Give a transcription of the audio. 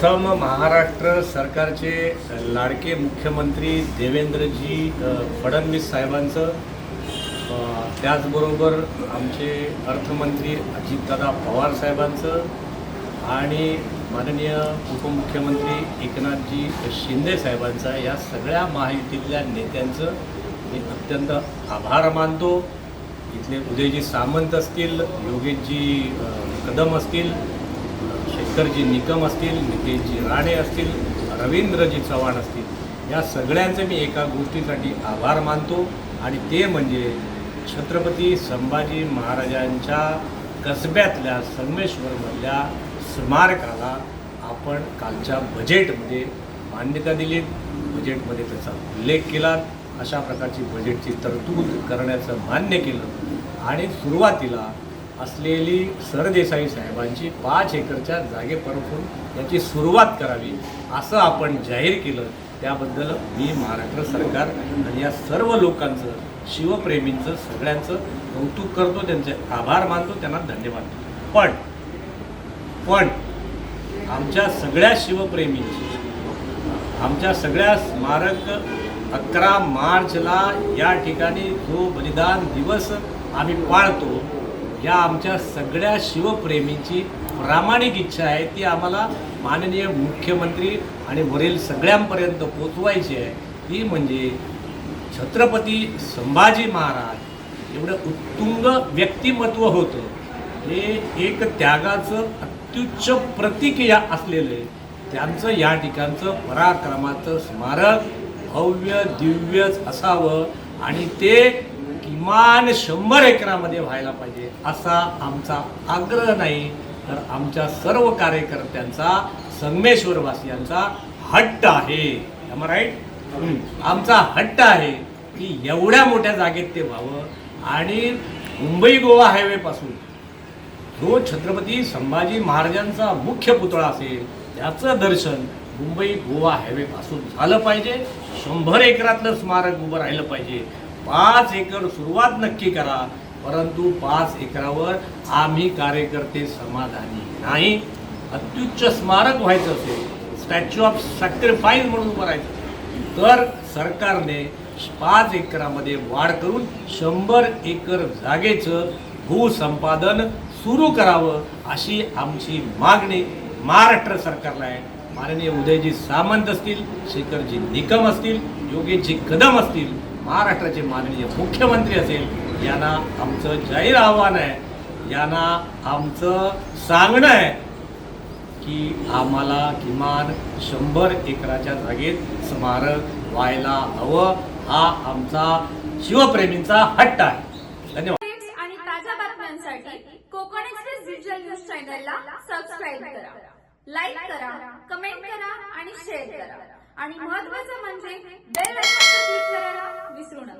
प्रथम महाराष्ट्र सरकारचे लाडके मुख्यमंत्री देवेंद्रजी फडणवीस साहेबांचं त्याचबरोबर आमचे अर्थमंत्री अजितदादा पवार साहेबांचं आणि माननीय उपमुख्यमंत्री एकनाथजी शिंदे साहेबांचा या सगळ्या महायुतीतल्या नेत्यांचं मी अत्यंत आभार मानतो. इथले उदयजी सामंत असतील योगेशजी कदम असतील शेखरजी निकम असतील नितेशजी राणे असतील रवींद्रजी चव्हाण असतील. या सगळ्यांचे मी एका गोष्टीसाठी आभार मानतो आणि ते म्हणजे छत्रपती संभाजी महाराजांच्या कसब्यातल्या संगमेश्वरमधल्या स्मारकाला आपण कालच्या बजेटमध्ये मान्यता दिली बजेटमध्ये त्याचा उल्लेख केला. अशा प्रकारची बजेटची तरतूद करण्याचं मान्य केलं. आणि सुरुवातीला असलेली सरदेसाई साहेबांची पाच एकरच्या जागे जागेपासून याची सुरुवात करावी असं आपण जाहीर केलं. त्याबद्दल मी महाराष्ट्र सरकार आणि या सर्व लोकांचं शिवप्रेमींचं सगळ्यांचं कौतुक करतो त्यांचे आभार मानतो त्यांना धन्यवाद. पण पण आमच्या सगळ्या शिवप्रेमींची आमच्या सगळ्या स्मारक अकरा मार्चला या ठिकाणी जो बलिदान दिवस आम्ही पाळतो या आमच्या सगळ्या शिवप्रेमींची प्रामाणिक इच्छा आहे ती आम्हाला माननीय मुख्यमंत्री आणि वरील सगळ्यांपर्यंत पोचवायची आहे. ती म्हणजे छत्रपती संभाजी महाराज. एवढं उत्तुंग व्यक्तिमत्व होतं. हे एक त्यागाचं अत्युच्च प्रतीक या असलेलं आहे. त्यांचं या ठिकाणचं पराक्रमाचं स्मारक भव्य दिव्यच असावं आणि ते किमान शंभर एकरामध्ये व्हायला पाहिजे असा आमचा आग्रह नाही. तर आमच्या सर्व कार्यकर्त्यांचा संगमेश्वरवासियांचा हट्ट आहे. राईट आमचा हट्ट आहे की एवढ्या मोठ्या जागेत ते व्हावं. आणि मुंबई गोवा हायवेपासून जो छत्रपती संभाजी महाराजांचा मुख्य पुतळा असेल त्याचं दर्शन मुंबई गोवा हायवेपासून झालं पाहिजे. शंभर एकरातलं स्मारक उभं राहिलं पाहिजे. पाच एकर सुरुवात नक्की करा परंतु पाच एकरावर आम्ही कार्यकर्ते समाधानी नाही. अत्युच्च स्मारक व्हायचं असेल स्टॅच्यू ऑफ सॅक्रिफाईस म्हणून उभं राहायचं तर सरकारने पाच एकरामध्ये वाढ करून शंभर एकर जागेचं भूसंपादन सुरू करावं अशी आमची मागणी महाराष्ट्र सरकारला आहे. माननीय उदयजी सामंत असतील शेखरजी निकम असतील योगेशजी कदम असतील महाराष्ट्राचे माननीय मुख्यमंत्री असेल यांना आमचं जाहीर आव्हान आहे यांना आमचं सांगणं आहे की आम्हाला किमान शंभर एकराच्या जागेत स्मारक व्हायला हवं. हा आमचा शिवप्रेमींचा हट्ट आहे. धन्यवाद. आणि ताज्या बातम्यांसाठी कोकण एक्सप्रेस डिजिटल न्यूज चॅनलला सबस्क्राईब करा. लाईक करा कमेंट करा आणि शेअर करा. आणि महत्त्वाचं म्हणजे बेल आयकॉनवर क्लिक करायला विसरू नका.